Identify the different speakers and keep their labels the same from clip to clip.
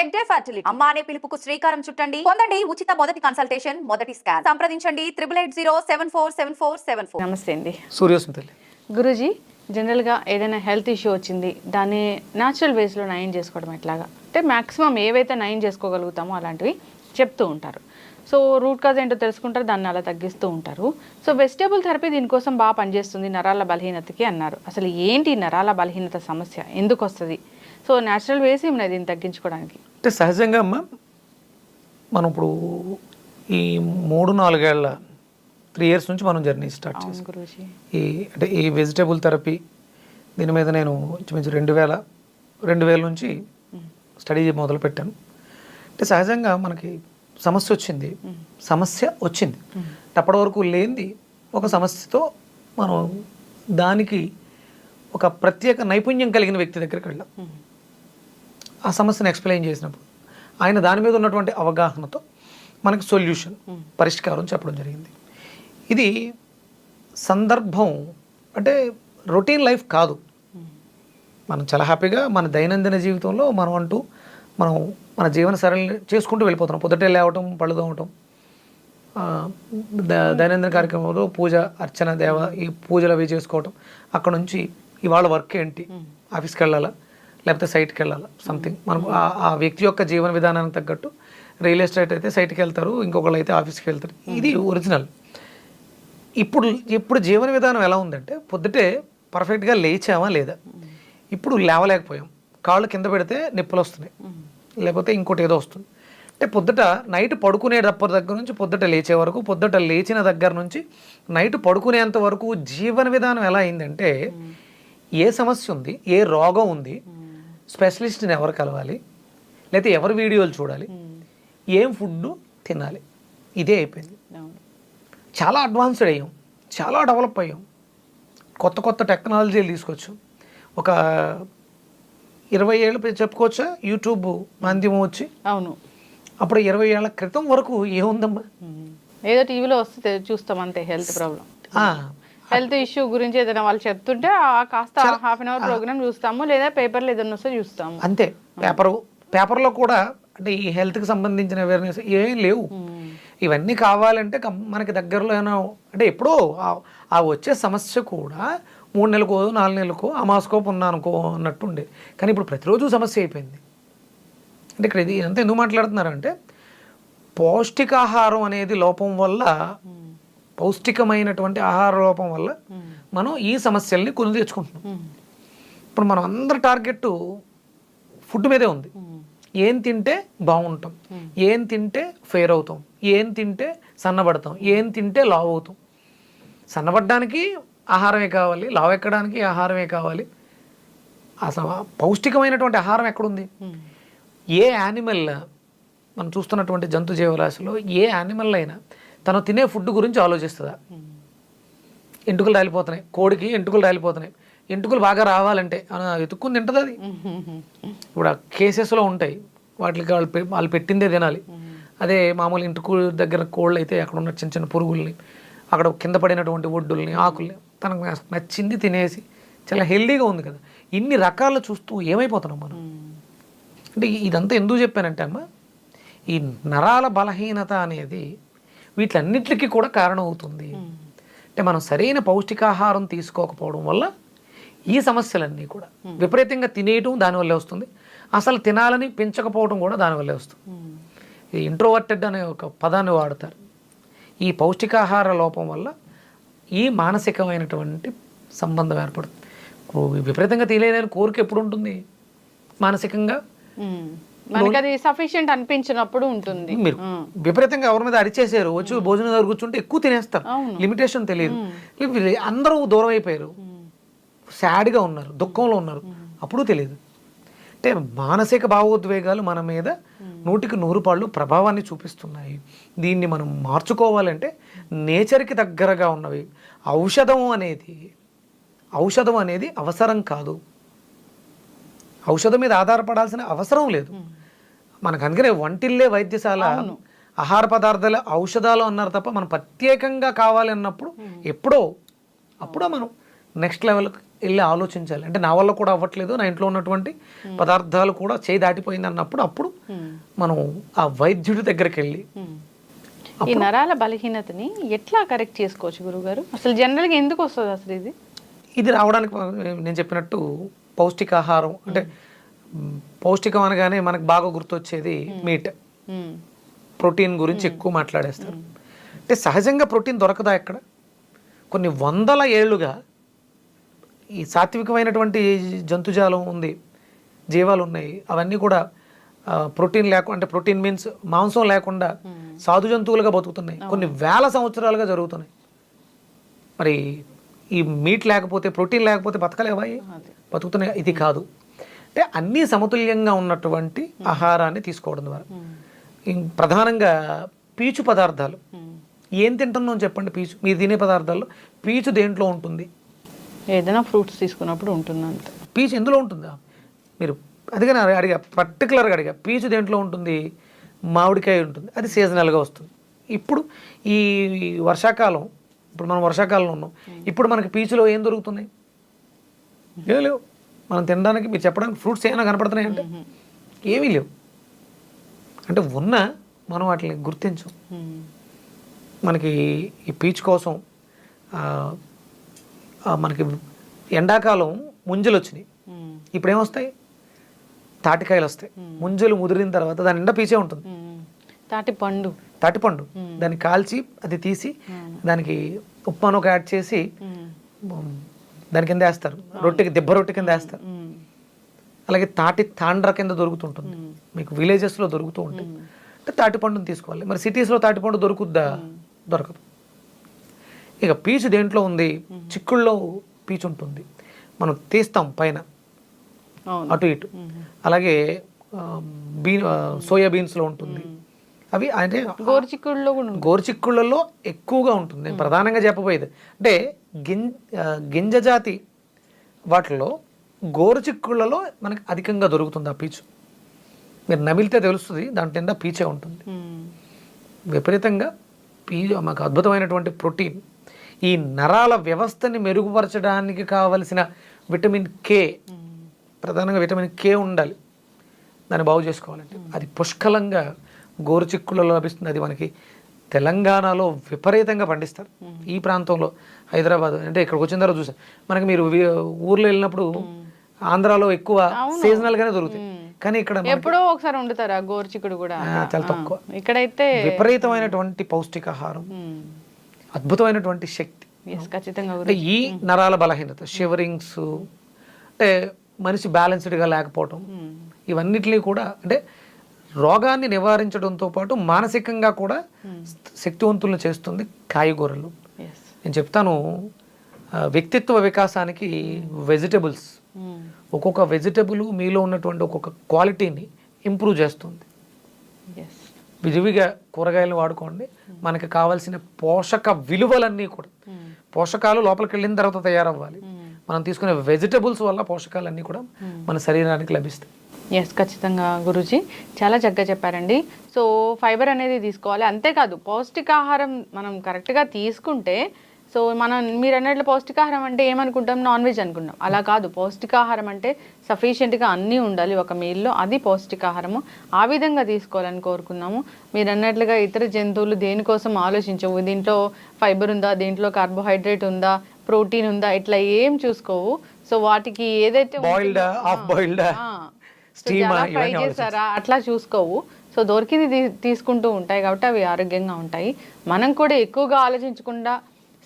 Speaker 1: Head day fertility అమ్మ అనే పిలుపుకు శ్రీకారం చుట్టండి. పొందండి ఉచిత మొదటి కన్సల్టేషన్ మొదటి స్కాన్ సంప్రదించండి triple eight zero seven four seven four seven four
Speaker 2: నమస్తే అండి.
Speaker 3: సూర్యోస్మి తల్లి
Speaker 2: గురూజీ జనరల్గా ఏదైనా హెల్త్ ఇష్యూ వచ్చింది దాన్ని న్యాచురల్ వేస్లో నయం చేసుకోవడం ఎట్లాగా? అంటే మ్యాక్సిమం ఏవైతే నయం చేసుకోగలుగుతామో అలాంటివి చెప్తూ ఉంటారు. సో రూట్ కాజ్ ఏంటో తెలుసుకుంటారు దాన్ని అలా తగ్గిస్తూ ఉంటారు. సో వెజిటేబుల్ థెరపీ దీనికోసం బాగా పనిచేస్తుంది నరాల బలహీనతకి అన్నారు. అసలు ఏంటి ఈ నరాల బలహీనత సమస్య? ఎందుకు వస్తుంది? సో న్యాచురల్ వేస్ ఏమి దీన్ని తగ్గించుకోవడానికి?
Speaker 3: అంటే సహజంగా అమ్మ మనం ఇప్పుడు ఈ మూడు నాలుగేళ్ళ త్రీ ఇయర్స్ నుంచి మనం జర్నీ స్టార్ట్ చేసాం. ఈ అంటే ఈ వెజిటేబుల్ థెరపీ దీని మీద నేను ఇంచుమించు రెండు వేల రెండు వేల నుంచి స్టడీ మొదలు పెట్టాను అంటే సహజంగా మనకి సమస్య వచ్చింది. సమస్య వచ్చింది. అప్పటి వరకు లేనిది ఒక సమస్యతో మనం దానికి ఒక ప్రత్యేక నైపుణ్యం కలిగిన వ్యక్తి దగ్గరికి వెళ్ళాం. ఆ సమస్యను ఎక్స్ప్లెయిన్ చేసినప్పుడు ఆయన దాని మీద ఉన్నటువంటి అవగాహనతో మనకి సొల్యూషన్ పరిష్కారం చెప్పడం జరిగింది. ఇది సందర్భం అంటే రొటీన్ లైఫ్ కాదు. మనం చాలా హ్యాపీగా మన దైనందిన జీవితంలో మనం అంటూ మనం మన జీవన సరళి చేసుకుంటూ వెళ్ళిపోతున్నాం. పొద్దుటే లేవటం పళ్ళు తోమటం దైనందిన కార్యక్రమంలో పూజ అర్చన దేవ ఈ పూజలు అవి చేసుకోవటం అక్కడ నుంచి ఇవాళ వర్క్ ఏంటి? ఆఫీస్కి వెళ్ళాలా? లేకపోతే సైట్కి వెళ్ళాలా? సంథింగ్ మనం ఆ- వ్యక్తి యొక్క జీవన విధానానికి తగ్గట్టు రియల్ ఎస్టేట్ అయితే సైట్కి వెళ్తారు ఇంకొకళ్ళు అయితే ఆఫీస్కి వెళ్తారు. ఇది ఒరిజినల్. ఇప్పుడు ఇప్పుడు జీవన విధానం ఎలా ఉందంటే పొద్దుటే పర్ఫెక్ట్గా లేచామా లేదా? ఇప్పుడు లేవలేకపోయాం. కాళ్ళు కింద పెడితే నొప్పులు వస్తున్నాయి. లేకపోతే ఇంకోటి ఏదో వస్తుంది. అంటే పొద్దుట నైట్ పడుకునేటప్పటి దగ్గర నుంచి పొద్దుట లేచే వరకు పొద్దుట లేచిన దగ్గర నుంచి నైట్ పడుకునేంత వరకు జీవన విధానం ఎలా అయిందంటే ఏ సమస్య ఉంది ఏ రోగం ఉంది స్పెషలిస్ట్ని ఎవరు కలవాలి? లేకపోతే ఎవరి వీడియోలు చూడాలి? ఏం ఫుడ్ తినాలి? ఇదే అయిపోయింది. చాలా అడ్వాన్స్డ్ అయ్యాం. చాలా డెవలప్ అయ్యాం. కొత్త కొత్త టెక్నాలజీలు తీసుకొచ్చాం. ఒక ఇరవై ఏళ్ళు చెప్పుకోవచ్చా? యూట్యూబ్ మాధ్యమం వచ్చి.
Speaker 2: అవును.
Speaker 3: అప్పుడు ఇరవై ఏళ్ళ క్రితం వరకు ఏముందమ్మా?
Speaker 2: మ్మ్. ఏదో టీవీలో వస్తే చూస్తాం అంతే హెల్త్ ప్రాబ్లం. హెల్త్ ఇష్యూ గురించి ఏదైనా వాళ్ళు చెప్తుంటే ఆ కాస్త హాఫ్ అన్ అవర్ ప్రోగ్రామ్ చూస్తాము లేదా పేపర్లో ఏదైనా వస్తే చూస్తాము.
Speaker 3: అంతే. పేపర్ పేపర్లో కూడా అంటే ఈ హెల్త్కి సంబంధించిన అవేర్నెస్ ఏం లేవు. ఇవన్నీ కావాలంటే మనకి దగ్గరలో ఏమైనా అంటే ఎప్పుడో ఆ- వచ్చే సమస్య కూడా మూడు నెలలకో నాలుగు నెలలకో అమాస్కో పున్నానుకో అన్నట్టు ఉండేది కానీ ఇప్పుడు ప్రతిరోజు సమస్య అయిపోయింది. అంటే ఇక్కడ ఇది ఎంత ఎందుకు మాట్లాడుతున్నారంటే పౌష్టికాహారం అనేది లోపం వల్ల పౌష్టికమైనటువంటి ఆహార లోపం వల్ల మనం ఈ సమస్యల్ని కొని తెచ్చుకుంటున్నాం. ఇప్పుడు మనం అందరి టార్గెట్ ఫుడ్ మీదే ఉంది. ఏం తింటే బాగుంటాం. ఏం తింటే ఫెయిర్ అవుతాం. ఏం తింటే సన్నబడతాం. ఏం తింటే లావ్ అవుతాం. సన్నబడడానికి ఆహారమే కావాలి లావ్ ఎక్కడానికి ఆహారమే కావాలి. అసలు పౌష్టికమైనటువంటి ఆహారం ఎక్కడుంది? ఏ యానిమల్ మనం చూస్తున్నటువంటి జంతు జీవరాశిలో ఏ యానిమల్ అయినా తను తినే ఫుడ్ గురించి ఆలోచిస్తుందా? ఎంటుకలు రాలిపోతున్నాయి. కోడికి ఎంటుకలు రాలిపోతున్నాయి. ఎంటుకలు బాగా రావాలంటే ఆ, వెతుక్కుని తింటుంది అది? ఇప్పుడు ఆ కేసెస్లో ఉంటాయి. వాటికి వాళ్ళు పె- వాళ్ళు పెట్టిందే తినాలి. అదే మామూలు ఇంటికి దగ్గర కోళ్ళు అయితే అక్కడ ఉన్న చిన్న చిన్న పురుగుల్ని అక్కడ కింద పడినటువంటి ఒడ్డుల్ని ఆకుల్ని తనకు నచ్చింది తినేసి చాలా హెల్దీగా ఉంది కదా. ఇన్ని రకాలు చూస్తూ ఏమైపోతున్నాం మనం? అంటే ఇదంతా ఎందుకు చెప్పానంటే అమ్మ ఈ నరాల బలహీనత అనేది వీటిలన్నిటికీ కూడా కారణం అవుతుంది అంటే మనం సరైన పౌష్టికాహారం తీసుకోకపోవడం వల్ల ఈ సమస్యలన్నీ కూడా విపరీతంగా తినేయటం దానివల్లే వస్తుంది. అసలు తినాలని పెంచకపోవడం కూడా దానివల్లే వస్తుంది. ఇంట్రోవర్టెడ్ అనే ఒక పదాన్ని వాడతారు. ఈ పౌష్టికాహార లోపం వల్ల ఈ మానసికమైనటువంటి సంబంధం ఏర్పడుతుంది. విపరీతంగా తినేదని కోరిక ఎప్పుడు ఉంటుంది? మానసికంగా.
Speaker 2: మనకి అది సఫిషియెంట్ అనిపించినప్పుడు ఉంటుంది.
Speaker 3: మీరు విపరీతంగా ఎవరి మీద అరిచేసారు వచ్చి భోజనం దగ్గర కూర్చుంటే ఎక్కువ తినేస్తారు. లిమిటేషన్ తెలియదు. అందరూ దూరం అయిపోయారు. సాడ్గా ఉన్నారు. దుఃఖంలో ఉన్నారు. అప్పుడు తెలియదు. అంటే మానసిక భావోద్వేగాలు మన మీద నూటికి నూరు పాళ్ళు ప్రభావాన్ని చూపిస్తున్నాయి. దీన్ని మనం మార్చుకోవాలంటే నేచర్కి దగ్గరగా ఉన్నవి. ఔషధం అనేది ఔషధం అనేది అవసరం కాదు. ఔషధం మీద ఆధారపడాల్సిన అవసరం లేదు. మనకు అందుకనే వంటిల్లే వైద్యశాల ఆహార పదార్థాలు ఔషధాలు అన్నారు తప్ప మనం ప్రత్యేకంగా కావాలి అన్నప్పుడు ఎప్పుడో అప్పుడో మనం నెక్స్ట్ లెవెల్కి వెళ్ళి ఆలోచించాలి. అంటే నా వల్ల కూడా అవ్వట్లేదు నా ఇంట్లో ఉన్నటువంటి పదార్థాలు కూడా చేయి దాటిపోయింది అన్నప్పుడు అప్పుడు మనం ఆ వైద్యుడి దగ్గరికి వెళ్ళి
Speaker 2: ఈ నరాల బలహీనతని ఎట్లా కరెక్ట్ చేసుకోవచ్చు గురుగారు అసలు జనరల్గా ఎందుకు వస్తుంది అసలు ఇది?
Speaker 3: ఇది రావడానికి నేను చెప్పినట్టు పౌష్టికాహారం అంటే పౌష్టికం అనగానే మనకు బాగా గుర్తొచ్చేది మీట్. ప్రోటీన్ గురించి ఎక్కువ మాట్లాడేస్తారు. అంటే సహజంగా ప్రోటీన్ దొరకదా ఎక్కడ? కొన్ని వందల ఏళ్ళుగా ఈ సాత్వికమైనటువంటి జంతుజాలం ఉంది జీవాలు ఉన్నాయి. అవన్నీ కూడా ప్రోటీన్ లేకుండా అంటే ప్రోటీన్ మీన్స్ మాంసం లేకుండా సాధు జంతువులుగా బతుకుతున్నాయి. కొన్ని వేల సంవత్సరాలుగా జరుగుతున్నాయి. మరి ఈ మీట్ లేకపోతే ప్రోటీన్ లేకపోతే బతకలేవా. బతుకుతున్నాయి? ఇది కాదు. అంటే అన్నీ సమతుల్యంగా ఉన్నటువంటి ఆహారాన్ని తీసుకోవడం ద్వారా. ప్రధానంగా పీచు పదార్థాలు. ఏం తింటున్నాం చెప్పండి పీచు? మీరు తినే పదార్థాల్లో పీచు దేంట్లో ఉంటుంది?
Speaker 2: ఏదైనా ఫ్రూట్స్ తీసుకున్నప్పుడు ఉంటుంది అంత.
Speaker 3: పీచు ఎందులో ఉంటుందా? మీరు అదిగా అడిగా పర్టికులర్గా అడిగా పీచు దేంట్లో ఉంటుంది? మామిడికాయ ఉంటుంది. అది సీజనల్గా వస్తుంది. ఇప్పుడు ఈ వర్షాకాలం ఇప్పుడు మనం వర్షాకాలంలో ఉన్నాం. ఇప్పుడు మనకి పీచులో ఏం దొరుకుతున్నాయి? ఏమీ లేవు. మనం తినడానికి మీరు చెప్పడానికి ఫ్రూట్స్ ఏమైనా కనపడుతున్నాయి అంటే ఏమీ లేవు. అంటే ఉన్న మనం వాటిని గుర్తించం. మనకి ఈ పీచ్ కోసం మనకి ఎండాకాలం ముంజలు వచ్చినాయి. ఇప్పుడు ఏమొస్తాయి? తాటికాయలు వస్తాయి. ముంజలు ముదిరిన తర్వాత దాని నిండా పీచే ఉంటుంది.
Speaker 2: మ్మ్. తాటి పండు.
Speaker 3: తాటిపండు దాన్ని కాల్చి అది తీసి దానికి ఉప్మాను ఒక యాడ్ చేసి దాని కింద వేస్తారు. రొట్టెకి దెబ్బ రొట్టె కింద వేస్తారు. అలాగే తాటి తాండ్ర కింద దొరుకుతుంటుంది. మీకు విలేజెస్లో దొరుకుతూ ఉంటాయి. అంటే తాటిపండుని తీసుకోవాలి. మరి సిటీస్లో తాటిపండు దొరుకుద్దా? దొరకదు. ఇక పీచు దేంట్లో ఉంది? చిక్కుల్లో పీచు ఉంటుంది. మనం తీస్తాం పైన. అటు ఇటు. అలాగే బీన్ ఆ, సోయా బీన్స్లో ఉంటుంది. అవి అంటే
Speaker 2: ఉంటుంది.
Speaker 3: గోరుచిక్కుళ్ళలో ఎక్కువగా ఉంటుంది. నేను ప్రధానంగా చెప్పబోయేది. అంటే గిం గింజ జాతి వాటిలో గోరుచిక్కుళ్ళలో మనకి అధికంగా దొరుకుతుంది ఆ పీచు. మీరు నమిలితే తెలుస్తుంది దాంట్లో నిండా పీచే ఉంటుంది. విపరీతంగా పీ మాకు అద్భుతమైనటువంటి ప్రోటీన్. ఈ నరాల వ్యవస్థని మెరుగుపరచడానికి కావలసిన విటమిన్ కే ప్రధానంగా విటమిన్ కే ఉండాలి. దాన్ని బాగు చేసుకోవాలంటే. అది పుష్కలంగా గోరుచిక్కులలో లభిస్తుంది. అది మనకి తెలంగాణలో విపరీతంగా పండిస్తారు. ఈ ప్రాంతంలో హైదరాబాద్ అంటే ఇక్కడికి వచ్చిన తర్వాత చూసాం. మనకి మీరు ఊర్లో వెళ్ళినప్పుడు ఆంధ్రాలో ఎక్కువ సీజనల్ గానే దొరుకుతాయి. కానీ ఇక్కడ
Speaker 2: ఎప్పుడో ఒకసారి వండుతారు ఆ గోరుచిక్కుడు కూడా.
Speaker 3: చాలా తక్కువ.
Speaker 2: ఇక్కడైతే
Speaker 3: విపరీతమైనటువంటి పౌష్టికాహారం. అద్భుతమైనటువంటి శక్తి. అంటే ఈ నరాల బలహీనత షివరింగ్స్ అంటే మనిషి బ్యాలెన్స్డ్గా లేకపోవటం ఇవన్నిటినీ కూడా అంటే రోగాన్ని నివారించడంతో పాటు మానసికంగా కూడా శక్తివంతులను చేస్తుంది కాయగూరలు. నేను చెప్తాను వ్యక్తిత్వ వికాసానికి వెజిటబుల్స్ ఒక్కొక్క వెజిటబుల్ మీలో ఉన్నటువంటి ఒక్కొక్క క్వాలిటీని ఇంప్రూవ్ చేస్తుంది. విరివిగా కూరగాయలను వాడుకోండి. మనకి కావాల్సిన పోషక విలువలన్నీ కూడా పోషకాలు లోపలికి వెళ్ళిన తర్వాత తయారవ్వాలి. మనం తీసుకునే వెజిటబుల్స్ వల్ల పోషకాలన్నీ కూడా మన శరీరానికి లభిస్తాయి.
Speaker 2: ఎస్ ఖచ్చితంగా గురూజీ. చాలా చక్కగా చెప్పారండి. సో ఫైబర్ అనేది తీసుకోవాలి. అంతేకాదు పౌష్టికాహారం మనం కరెక్ట్గా తీసుకుంటే సో మనం మీరు అన్నట్లు పౌష్టికాహారం అంటే ఏమనుకుంటాం? నాన్ వెజ్ అనుకుంటాం. అలా కాదు. పౌష్టికాహారం అంటే సఫిషియెంట్గా అన్నీ ఉండాలి ఒక మీల్లో అది పౌష్టికాహారము. ఆ విధంగా తీసుకోవాలని కోరుకున్నాము. మీరు అన్నట్లుగా ఇతర జంతువులు దేనికోసం ఆలోచించవు? దీంట్లో ఫైబర్ ఉందా? దీంట్లో కార్బోహైడ్రేట్ ఉందా? ప్రోటీన్ ఉందా? ఇట్లా ఏం చూసుకోవు. సో వాటికి ఏదైతే
Speaker 3: boiled of boiled steam
Speaker 2: fry చేస్తారా అట్లా చూసుకోవు. సో దొరికింది తీసుకుంటూ ఉంటాయి కాబట్టి అవి ఆరోగ్యంగా ఉంటాయి. మనం కూడా ఎక్కువగా ఆలోచించకుండా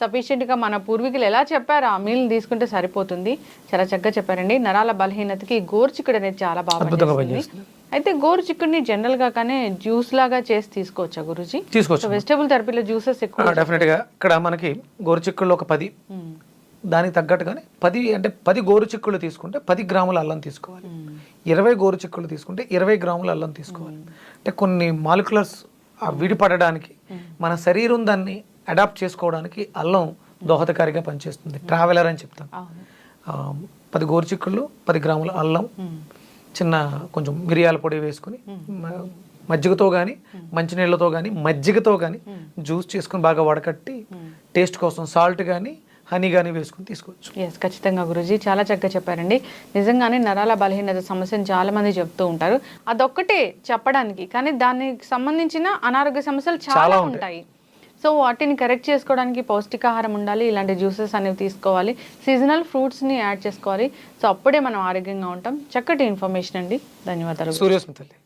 Speaker 2: సఫిషియెంట్గా మన పూర్వీకులు ఎలా చెప్పారు ఆ మీల్ని తీసుకుంటే సరిపోతుంది. చాలా చక్కగా చెప్పారండి. నరాల బలహీనతకి గోరుచిక్కుడు అనేది చాలా బాగా. అయితే గోరుచిక్కుడిని జనరల్గా కానీ జ్యూస్ లాగా చేసి తీసుకోవచ్చా గురుజీ?
Speaker 3: తీసుకోవచ్చు.
Speaker 2: వెజిటబుల్ థెరపీలో జ్యూసెస్ ఎక్కువ
Speaker 3: డెఫినెట్గా ఇక్కడ మనకి గోరుచిక్కుళ్ళు ఒక పది దానికి తగ్గట్టుగానే పది అంటే పది గోరుచిక్కుళ్ళు తీసుకుంటే పది గ్రాముల అల్లం తీసుకోవాలి. ఇరవై గోరుచిక్కుళ్ళు తీసుకుంటే ఇరవై గ్రాముల అల్లం తీసుకోవాలి. అంటే కొన్ని మాలిక్యులర్స్ విడిపడడానికి మన శరీరం దాన్ని అడాప్ట్ చేసుకోవడానికి అల్లం దోహదకారిగా పనిచేస్తుంది. ట్రావెలర్ అని ఆ, పది గోరుచిక్కుళ్ళు పది గ్రాముల అల్లం చిన్న కొంచెం మిరియాల పొడి వేసుకొని మజ్జిగతో కానీ మంచినీళ్ళతో కానీ మజ్జిగతో కానీ జ్యూస్ చేసుకొని బాగా వడకట్టి టేస్ట్ కోసం సాల్ట్ కానీ హనీ కానీ వేసుకొని తీసుకోవచ్చు.
Speaker 2: ఎస్ ఖచ్చితంగా గురుజీ. చాలా చక్కగా చెప్పారండి. నిజంగానే నరాల బలహీనత సమస్యను చాలా మంది చెప్తూ ఉంటారు. అదొక్కటే చెప్పడానికి కానీ దానికి సంబంధించిన అనారోగ్య సమస్యలు
Speaker 3: చాలా
Speaker 2: ఉంటాయి. సో వాటిని కరెక్ట్ చేసుకోవడానికి పౌష్టికాహారం ఉండాలి ఇలాంటి జ్యూసెస్ అనేవి తీసుకోవాలి సీజనల్ ఫ్రూట్స్ని యాడ్ చేసుకోవాలి. సో అప్పుడే మనం ఆరోగ్యంగా ఉంటాం. చక్కటి ఇన్ఫర్మేషన్ అండి. ధన్యవాదాలు
Speaker 3: సూర్యోస్మి తల్లి.